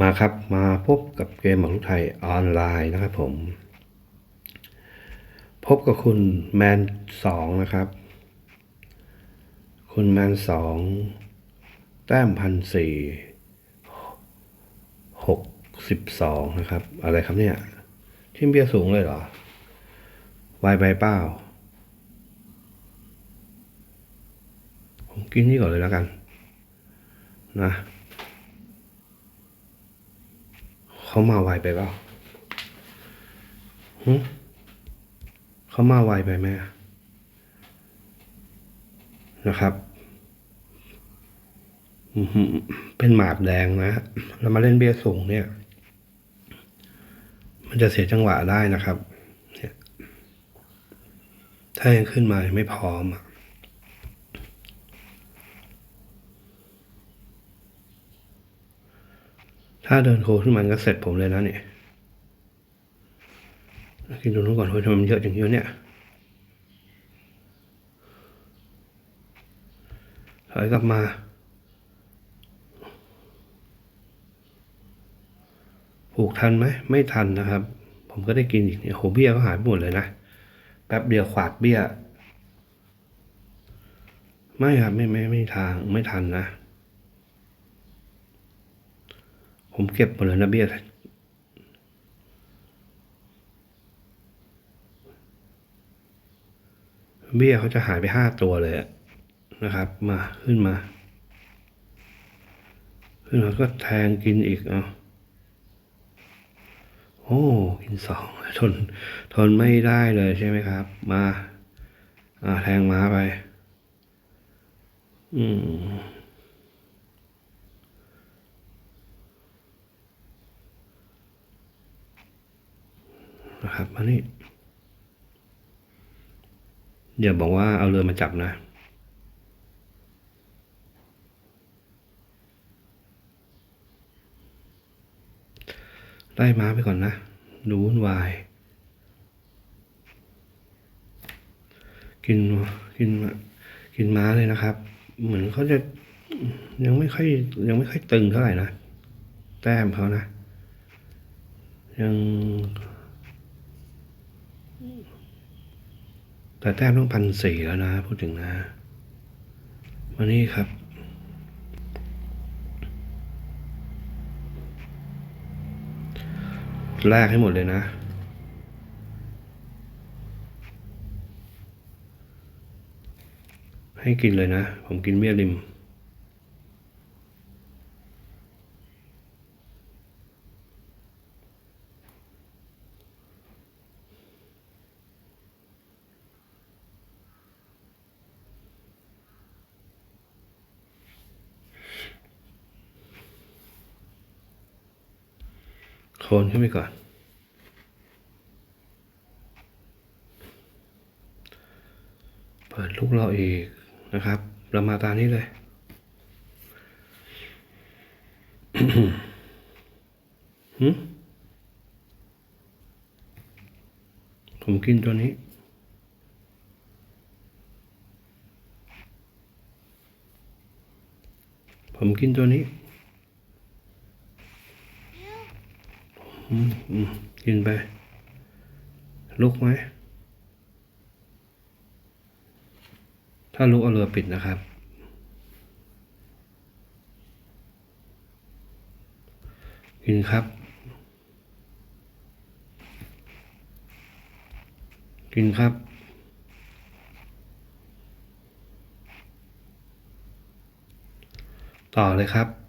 มาครับมาพบกับเกมหมากรุกไทยออนไลน์นะครับผม พบกับคุณแมนสองนะครับ คุณแมนสองแต้มพันสี่หกสิบสองนะครับ อะไรครับเนี่ย ทิมเบียสูงเลยเหรอวายใบเป้าผมกินนี่ก่อนเลยแล้วกัน นะ เขามาไวไปเปล่าหึเขามาไวไปไหมนะครับเป็นหมาดแดงนะเรามาเล่นเบี้ยสูงเนี่ย มันจะเสียจังหวะได้นะครับ ถ้ายังขึ้นมาไม่พร้อมอะ ถ้าเดินโคขึ้นมันก็เสร็จผมเลยนะเนี่ยกินตรงนู้นก่อนเฮ้ยทำไมมันเยอะอย่างเยอะเนี่ยถอยกลับมาผูกทันไหมไม่ทันนะครับ ผมก็ได้กินอีกเนี่ยโหเบี้ยก็หายหมดเลยนะแป๊บเดียวขวาดเบี้ย ไม่ครับไม่ไม่ไม่ทางไม่ทันนะ ผมเก็บหมดเลยนะเบี้ยเบี้ยเขาจะหายไปห้าตัวเลยนะครับ มาขึ้นมา ขึ้นมาก็แทงกินอีกเอาโอ้กินสองทน ทนไม่ได้เลยใช่ไหมครับ มา อ่าแทงม้าไป อืม นะครับมานี่เดี๋ยวบอกว่าเอาเรือมาจับนะ ไล่ม้าไปก่อนนะ ดูวุ่นวาย กินกินกินม้าเลยนะครับ เหมือนเขาจะยังไม่ค่อยยังไม่ค่อยตึงเท่าไหร่นะ แต้มเขานะ ยัง แต่แต้มต้องพันสี่แล้วนะ พูดถึงนะมานี่ครับ แลกให้หมดเลยนะให้กินเลยนะ ผมกินเบี้ยริม โคนขึ้นไปก่อน เปิดลูกเราอีกนะครับ เรามาตามนี้เลย ผมกินตัวนี้ผมกินตัวนี้ อืมอืมกินไป ลุกไหม ถ้าลุกเอาเรือปิดนะครับกินครับ กินครับต่อเลยครับ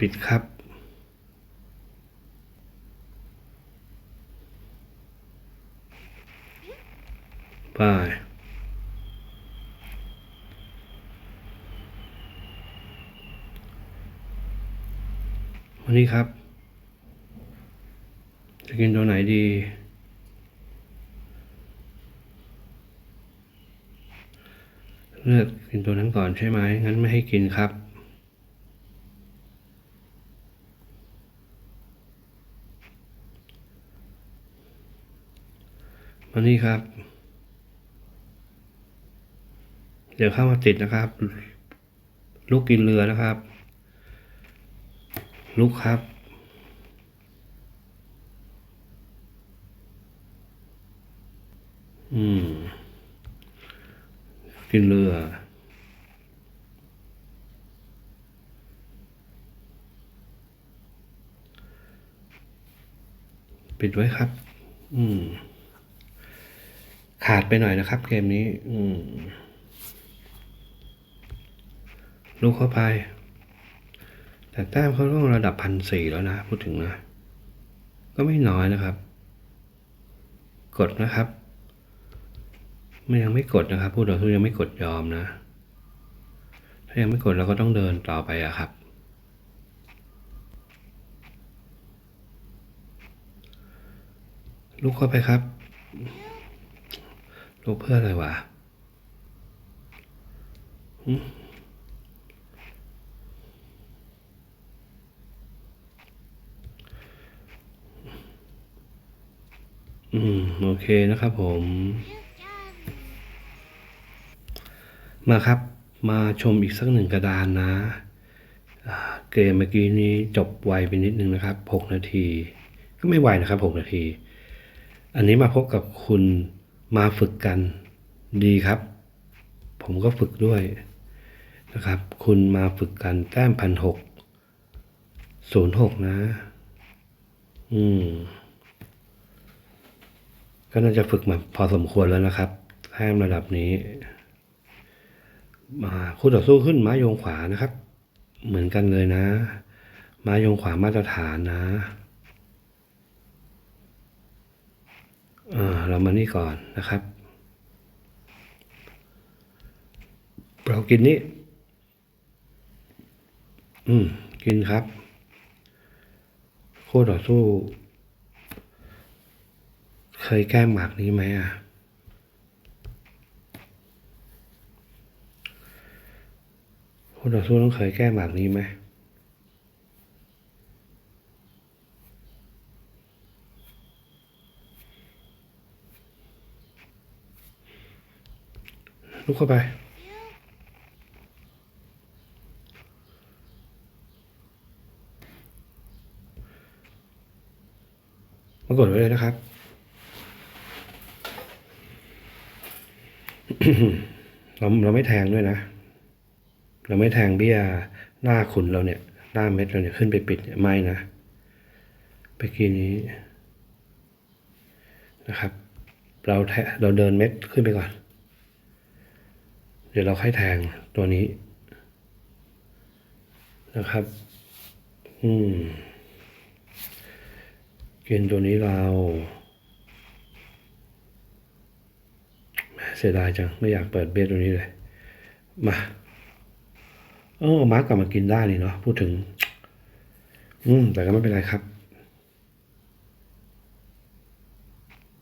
ผิดครับ ไป วันนี้ครับ จะกินตัวไหนดีเลือกกินตัวนั้นก่อนใช่ไหม งั้นไม่ให้กินครับ มานี่ครับ เดี๋ยวเข้ามาติดนะครับลูกกินเรือนะครับลูกครับ อืม กินเรือปิดไว้ครับ อืม ขาดไปหน่อยนะครับเกมนี้ อืมลูกเข้าไป แต่แต้มเขาต้องระดับพันสี่แล้วนะ พูดถึงนะ ก็ไม่น้อยนะครับ กดนะครับ ไม่ยังไม่กดนะครับผู้ต่อสู้ยังไม่กดยอมนะ ถ้ายังไม่กดเราก็ต้องเดินต่อไปอะครับลูกเข้าไปครับ ลูกเพื่ออะไรวะอืม โอเคนะครับผม มาครับ มาชมอีกสักหนึ่งกระดานนะเกมเมื่อกี้นี้จบไวไปนิดนึงนะครับหกนาที ก็ไม่ไวนะครับหกนาที อันนี้มาพบกับคุณ มาฝึกกันดีครับ ผมก็ฝึกด้วยนะครับ คุณมาฝึกกันแต้มพันหกศูนย์หกนะ อืม ก็น่าจะฝึกมาพอสมควรแล้วนะครับแต้มระดับนี้ มาคู่ต่อสู้ขึ้นม้ายงขวานะครับ เหมือนกันเลยนะ ม้ายงขวามาตรฐานนะอ่า เรามานี่ก่อนนะครับเรากินนี้ อืม กินครับคู่ต่อสู้ เคยแก้หมากนี้ไหมอะคู่ต่อสู้ต้องเคยแก้หมากนี้ไหม ลุกเข้าไป มากดไว้เลยนะครับ เราเราไม่แทงด้วยนะ เราไม่แทงเบี้ยหน้าขุนเราเนี่ย หน้าเม็ดเราเนี่ยขึ้นไปปิดเนี่ยไม่นะไปกี้นี้นะครับ เราแทะเราเดินเม็ดขึ้นไปก่อน เดี๋ยวเราค่อยแทงตัวนี้นะครับ อืม เกณฑ์ตัวนี้เราเสียดายจัง ไม่อยากเปิดเบี้ยตัวนี้เลย มาเออมาร์กกลับมากินได้นี่เนาะพูดถึง อืม แต่ก็ไม่เป็นไรครับ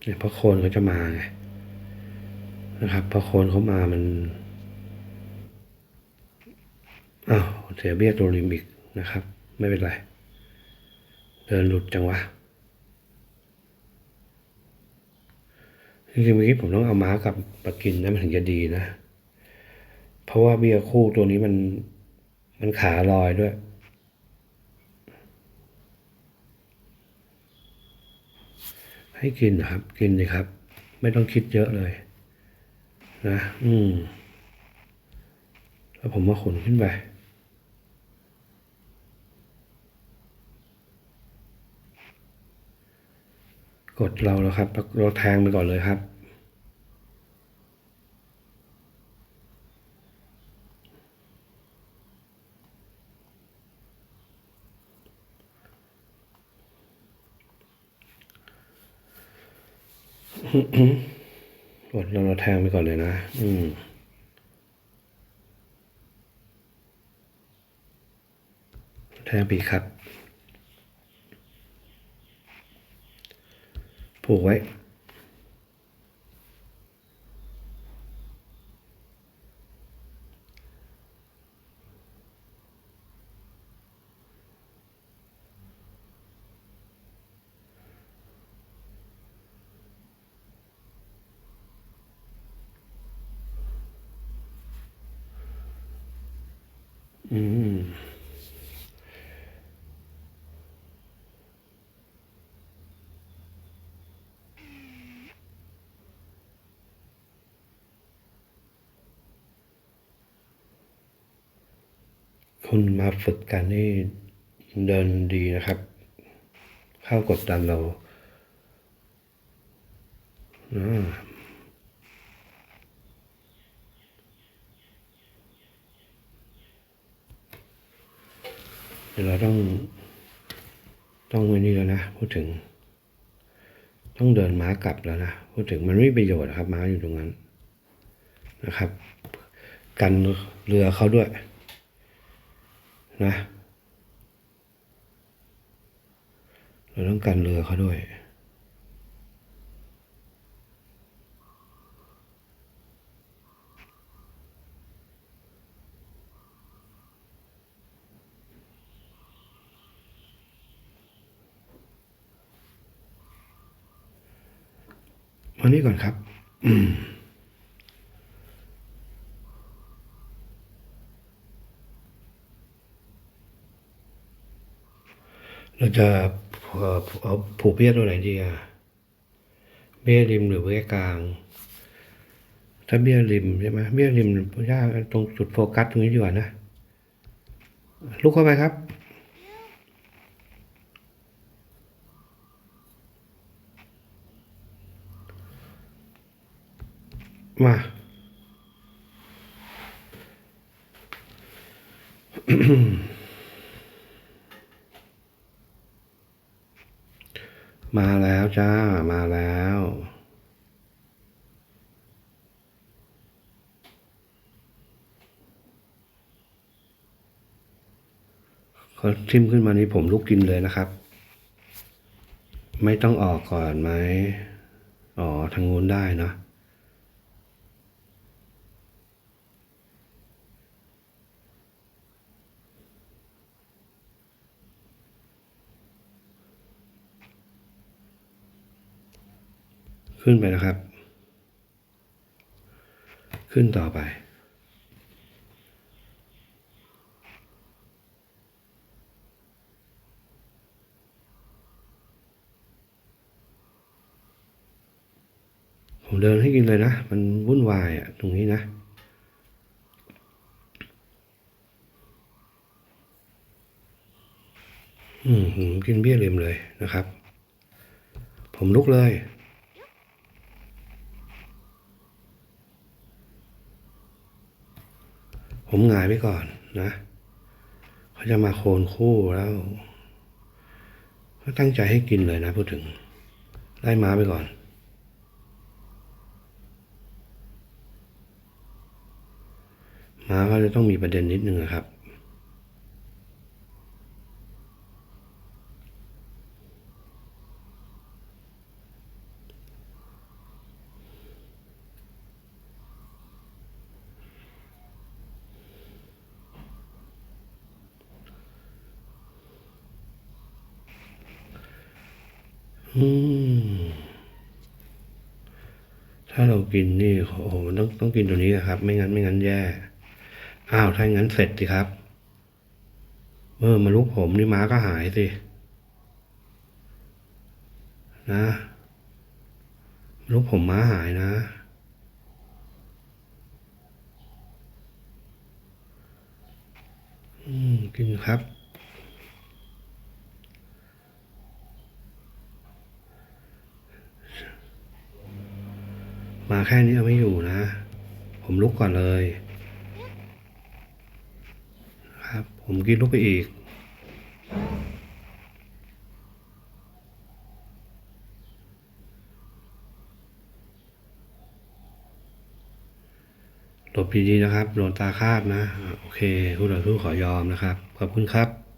เนี่ยเพราะโคนเขาจะมาไงนะครับ พอโคนเขามามัน อ้าวเสียเบี้ยตัวริมอีกนะครับ ไม่เป็นไร เดินหลุดจังวะจริงๆเมื่อกี้ผมต้องเอาม้ากับมากินนะมันถึงจะดีนะ เพราะว่าเบี้ยคู่ตัวนี้มันมันขาลอยด้วยให้กินนะครับ กินเลยครับ ไม่ต้องคิดเยอะเลย นะ อืม แล้วผมมาขนขึ้นไป กดเราแล้วครับ เราแทงไปก่อนเลยครับ กดเราเราแทงไปก่อนเลยนะ อืมแทงปีครับ ผูกไคุณมาฝึกกันนี่เดินดีนะครับ เข้ากดดันเราเดี๋ยวเราต้อง ต้องไว้นี่แล้วนะ พูดถึง ต้องเดินม้ากลับแล้วนะ พูดถึงมันไม่มีประโยชน์ครับ ม้าอยู่ตรงนั้นนะครับ กันเรือเขาด้วย นะเราต้องกันเรือเขาด้วยมานี่ก่อนครับ เราจะเอาผูกเบี้ยตัวไหนดีอะเบี้ยริมหรือเบี้ยกลาง ถ้าเบี้ยริมใช่ไหมเบี้ยริมยากตรงจุดโฟกัสตรงนี้ดีกว่านะลุกเข้าไปครับมาม มาแล้วจ้า มาแล้วเขาทิมขึ้นมานี้ผมลุกกินเลยนะครับ ไม่ต้องออกก่อนไหม อ๋อ ทางงูนได้เนาะ ขึ้นไปนะครับ ขึ้นต่อไป ผมเดินให้กินเลยนะ มันวุ่นวายอะตรงนี้นะอืมกินเบี้ยเลมเลยนะครับ ผมลุกเลย ผมหงายไปก่อนนะเขาจะมาโคนคู่แล้วก็ตั้งใจให้กินเลยนะพูดถึงไล่ม้าไปก่อน ม้าก็จะต้องมีประเด็นนิดนึงนะครับ อืม ถ้าเรากินนี่โอ้โหต้องต้องกินตัวนี้นะครับ ไม่งั้นไม่งั้นแย่อ้าวถ้างั้นเสร็จสิครับเออมาลุกผมนี่ม้าก็หายสินะลุกผมม้าหายนะ อืม กินครับ มาแค่นี้เอาไม่อยู่นะ ผมลุกก่อนเลย ครับ ผมกินลุกไปอีก หลบดีๆนะครับ โดนตาคาบนะอะโอเค ผู้ต่อสู้ขอยอมนะครับ ขอบคุณครับ